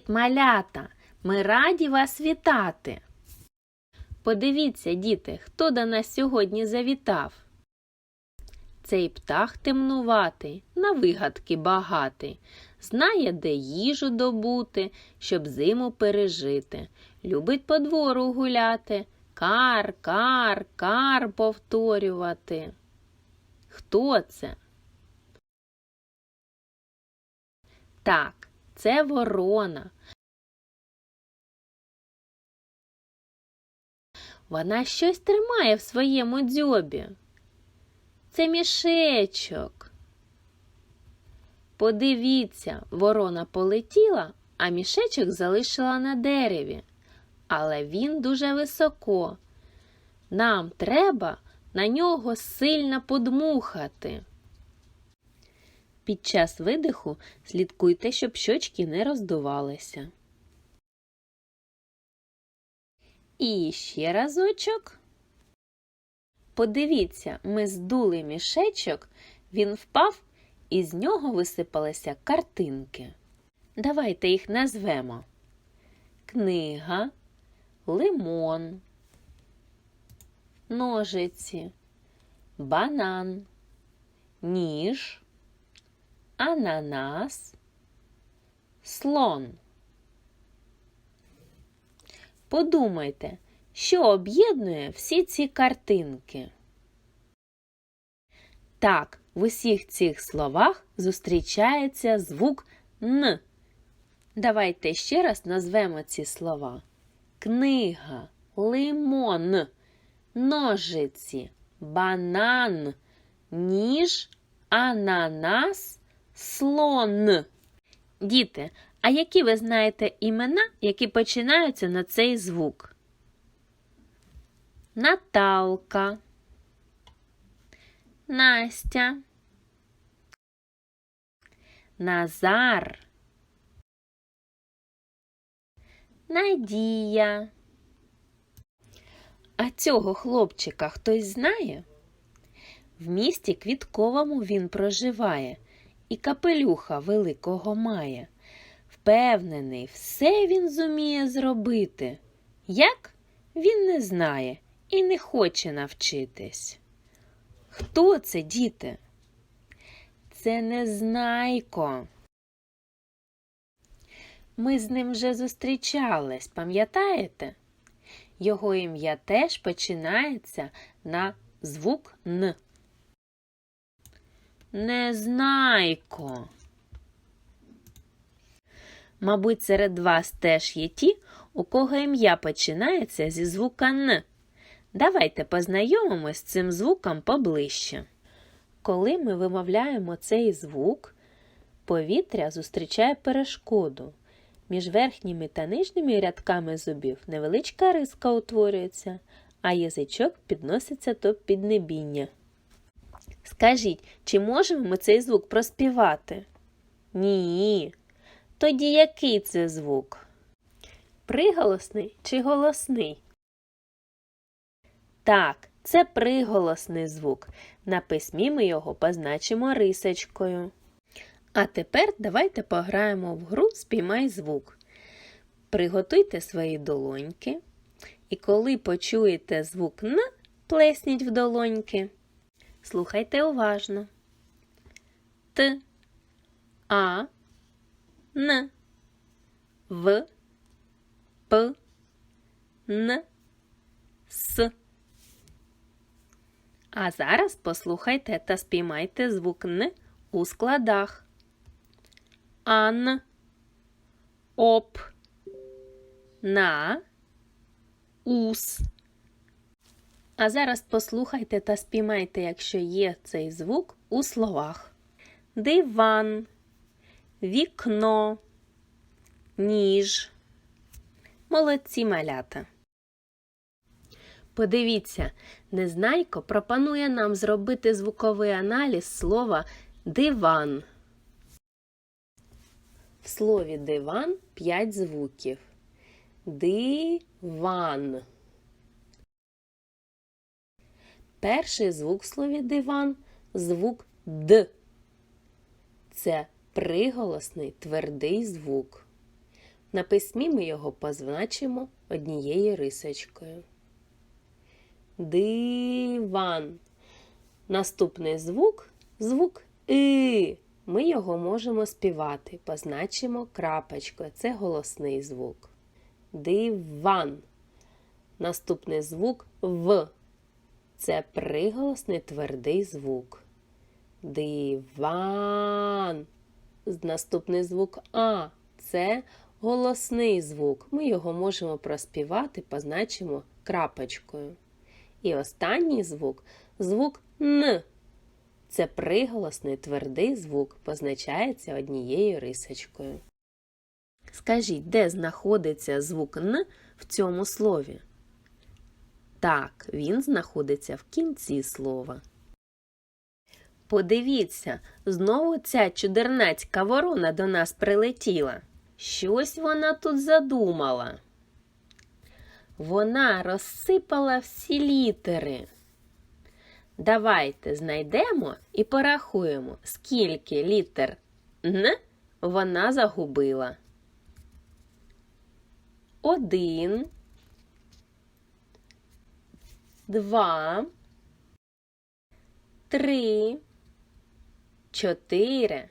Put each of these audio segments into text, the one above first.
Привіт-привіт, малята! Ми раді вас вітати. Подивіться, діти, хто до нас сьогодні завітав. Цей птах темнуватий, на вигадки багатий, знає, де їжу добути, щоб зиму пережити. Любить по двору гуляти, кар, кар, кар повторювати. Хто це? Так, це ворона. Вона щось тримає в своєму дзьобі. Це мішечок. Подивіться, ворона полетіла, а мішечок залишила на дереві. Але він дуже високо. Нам треба на нього сильно подмухати. Під час видиху слідкуйте, щоб щочки не роздувалися. І ще разочок. Подивіться, ми здули мішечок, він впав, і з нього висипалися картинки. Давайте їх назвемо. Книга, лимон, ножиці, банан, ніж, ананас, слон. Подумайте, що об'єднує всі ці картинки. Так, в усіх цих словах зустрічається звук Н. Давайте ще раз назвемо ці слова: книга, лимон, ножиці, банан, ніж, ананас, слон. Діти, а які ви знаєте імена, які починаються на цей звук? Наталка, Настя, Назар, Надія. А цього хлопчика хтось знає? В місті Квітковому він проживає і капелюха великого має. Впевнений, все він зуміє зробити. Як? Він не знає і не хоче навчитись. Хто це, діти? Це Незнайко. Ми з ним вже зустрічались, пам'ятаєте? Його ім'я теж починається на звук Н. Незнайко. Мабуть, серед вас теж є ті, у кого ім'я починається зі звука Н. Давайте познайомимось з цим звуком поближче. Коли ми вимовляємо цей звук, повітря зустрічає перешкоду. Між верхніми та нижніми рядками зубів невеличка риска утворюється, а язичок підноситься до піднебіння. Скажіть, чи можемо ми цей звук проспівати? Ні. Тоді який це звук? Приголосний чи голосний? Так, це приголосний звук. На письмі ми його позначимо рисочкою. А тепер давайте пограємо в гру Спіймай звук. Приготуйте свої долоньки. І коли почуєте звук Н, плесніть в долоньки. Слухайте уважно. Т, А, Н, В, П, Н, С. А зараз послухайте та спіймайте звук Н у складах. Ан, Оп, На, Ус. А зараз послухайте та спіймайте, якщо є цей звук у словах: диван, вікно, ніж. Молодці малята. Подивіться, Незнайко пропонує нам зробити звуковий аналіз слова диван. В слові диван 5 звуків. Диван. Перший звук в слові диван звук Д. Це приголосний твердий звук. На письмі ми його позначимо однією рисочкою. Диван. Наступний звук звук И. Ми його можемо співати. Позначимо крапочкою. Це голосний звук. Диван. Наступний звук В. Це приголосний твердий звук. Диван. Наступний звук А. Це голосний звук. Ми його можемо проспівати, позначимо крапочкою. І останній звук звук Н. Це приголосний твердий звук, позначається однією рисочкою. Скажіть, де знаходиться звук Н в цьому слові? Так, він знаходиться в кінці слова. Подивіться, знову ця чудернацька ворона до нас прилетіла. Щось вона тут задумала. Вона розсипала всі літери. Давайте знайдемо і порахуємо, скільки літер Н вона загубила. Один, два, три, чотири,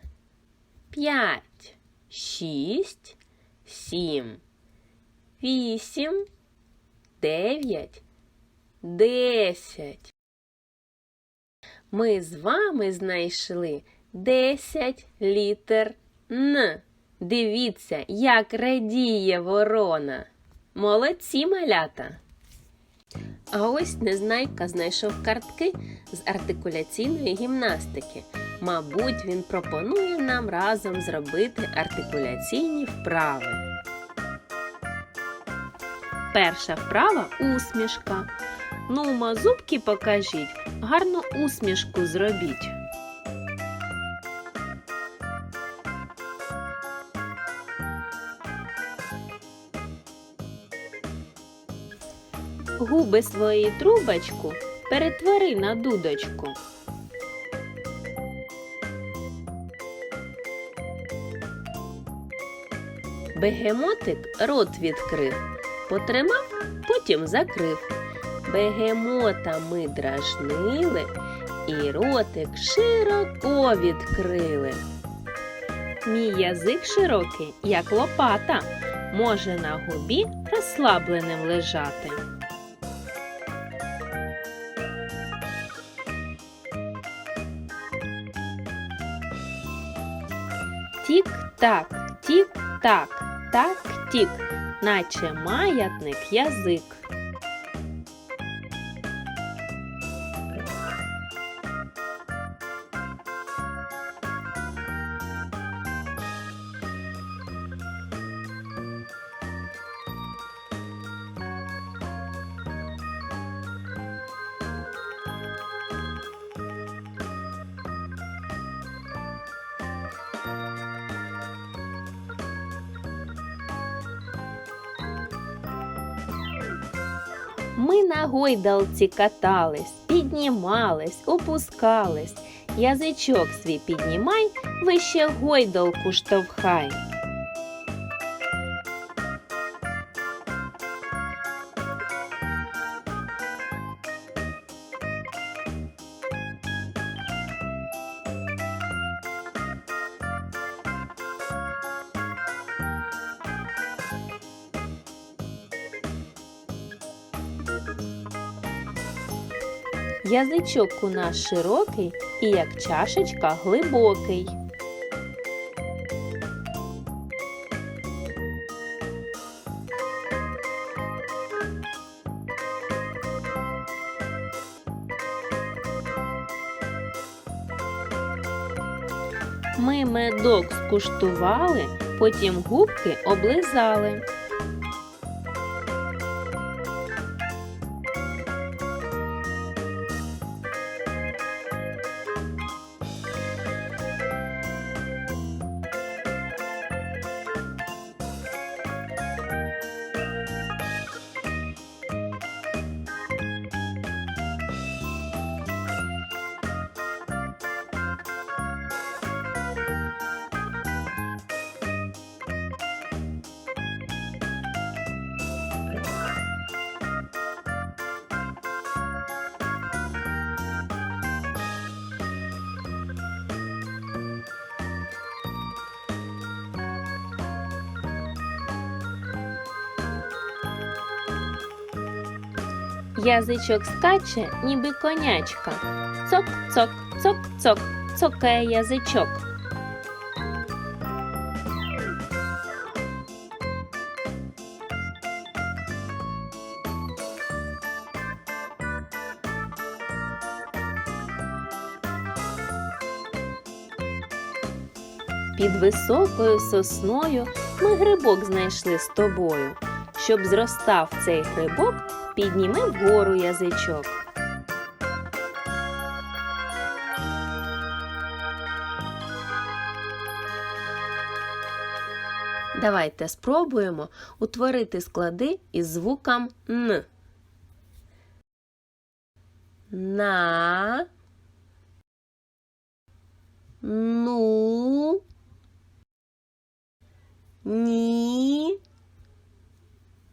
п'ять, шість, сім, вісім, дев'ять, десять. Ми з вами знайшли 10 літер Н. Дивіться, як радіє ворона. Молодці малята. А ось Незнайка знайшов картки з артикуляційної гімнастики. Мабуть, він пропонує нам разом зробити артикуляційні вправи. Перша вправа усмішка. Ну, зубки покажіть, гарну усмішку зробіть. Губи свої трубочку перетвори на дудочку. Бегемотик рот відкрив, потримав, потім закрив. Бегемота ми дражнили і ротик широко відкрили. Мій язик широкий, як лопата, може на губі розслабленим лежати. Тік-так, тік-так, так-тік, наче маятник язик. Ми на гойдалці катались, піднімались, опускались. Язичок свій піднімай, вище гойдалку штовхай. Язичок у нас широкий і як чашечка глибокий. Ми медок скуштували, потім губки облизали. Язичок скаче, ніби конячка. Цок, цок, цок, цок, цокає язичок. Під високою сосною ми грибок знайшли з тобою. Щоб зростав цей грибок, підніми вгору язичок. Давайте спробуємо утворити склади із звуком Н. На. Ну. Ні.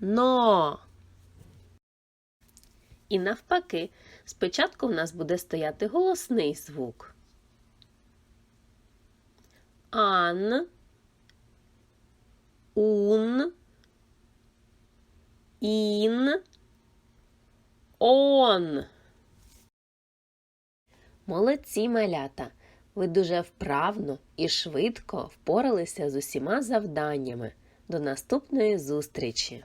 Но. І навпаки, спочатку в нас буде стояти голосний звук. Ан. Ун. Ін. Он. Молодці малята! Ви дуже вправно і швидко впоралися з усіма завданнями. До наступної зустрічі!